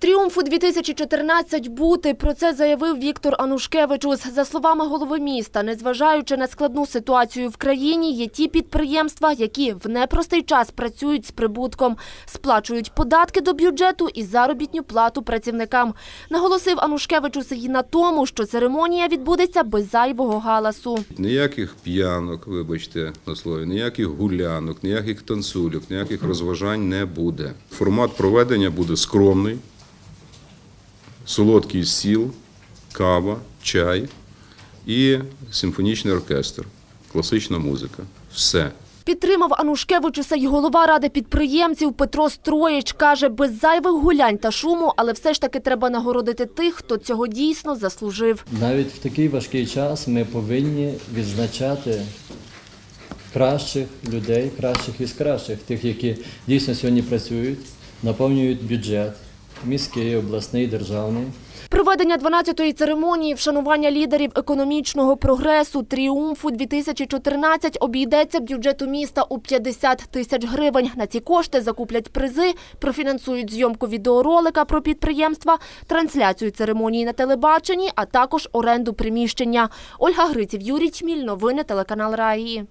Тріумфу 2014 бути. Про це заявив Віктор Анушкевичус. За словами голови міста, незважаючи на складну ситуацію в країні, є ті підприємства, які в непростий час працюють з прибутком, сплачують податки до бюджету і заробітню плату працівникам. Наголосив Анушкевичус і на тому, що церемонія відбудеться без зайвого галасу. Ніяких п'янок, вибачте на слові, ніяких гулянок, ніяких танцюльок, ніяких розважань не буде. Формат проведення буде скромний, солодкий сіл, кава, чай і симфонічний оркестр, класична музика. Все. Підтримав Анушкевичуса й голова ради підприємців Петро Строїч. Каже, без зайвих гулянь та шуму, але все ж таки треба нагородити тих, хто цього дійсно заслужив. Навіть в такий важкий час ми повинні відзначати кращих людей, кращих із кращих, тих, які дійсно сьогодні працюють, наповнюють бюджет міський, обласний, державний. Проведення 12-ї церемонії вшанування лідерів економічного прогресу «Тріумфу 2014» обійдеться бюджету міста у 50 тисяч гривень. На ці кошти закуплять призи, профінансують зйомку відеоролика про підприємства, трансляцію церемонії на телебаченні, а також оренду приміщення. Ольга Гриців, Юрій Чміль. Новини телеканал Раї.